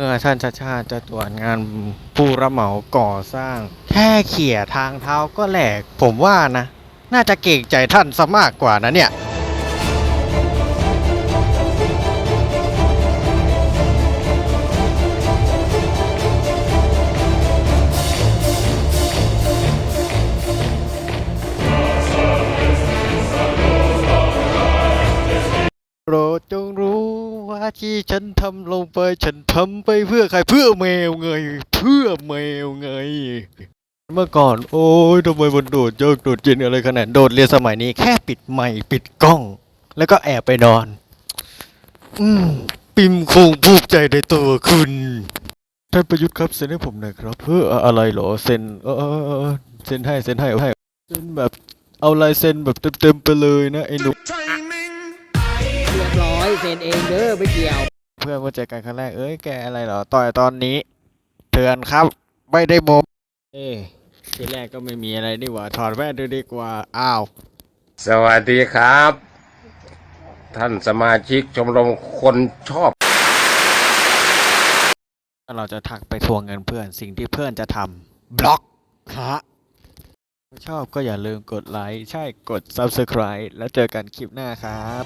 เมื่อท่านชาติชาติจะตรวจงานผู้รับเหมาก่อสร้าง แค่เขี่ยทางเท้าก็แหลก ผมว่านะ น่าจะเก่งใจท่านซะมากกว่านะเนี่ย โปรดจงรู้ ว่าที่ฉันทำลงไปฉันทำไปเพื่อใครเพื่อแมวไง เพื่อแมวไง เมื่อก่อน โอ้ยทำไมมันโดดยากโดดเย็นอะไรขนาดโดดเรียนสมัยนี้แค่ปิดไมค์ปิดกล้อง แล้วก็แอบไปนอน อืมปิมคงภูมิใจในตัวคุณท่านประยุทธ์ครับเซ็นให้ผมหน่อยครับ เพื่ออะไรเหรอเซ็นเออเออเออเซ็นให้เซ็นให้ให้เซ็นแบบเอาลายเซ็นแบบเต็มๆไปเลยนะไอ้หนุเรียบร้อย เซ็นเองเด้อไม่เกี่ยว เพื่อนมาเจอกันครั้งแรกเอ้ยแกอะไรเหรอต่อยตอนนี้เตือนครับ ไม่ได้โมเอ้ทีแรกก็ไม่มีอะไรนี่หว่าถอดแว่นดูดีกว่าอ้าวสวัสดีครับ ท่านสมาชิกชมรมคนชอบถ้าเราจะทักไปทวงเงินเพื่อนสิ่งที่เพื่อนจะทำบล็อกฮะถ้าชอบก็อย่าลืมกดไลค์ ใช่กด Subscribe แล้วเจอกันคลิปหน้าครับ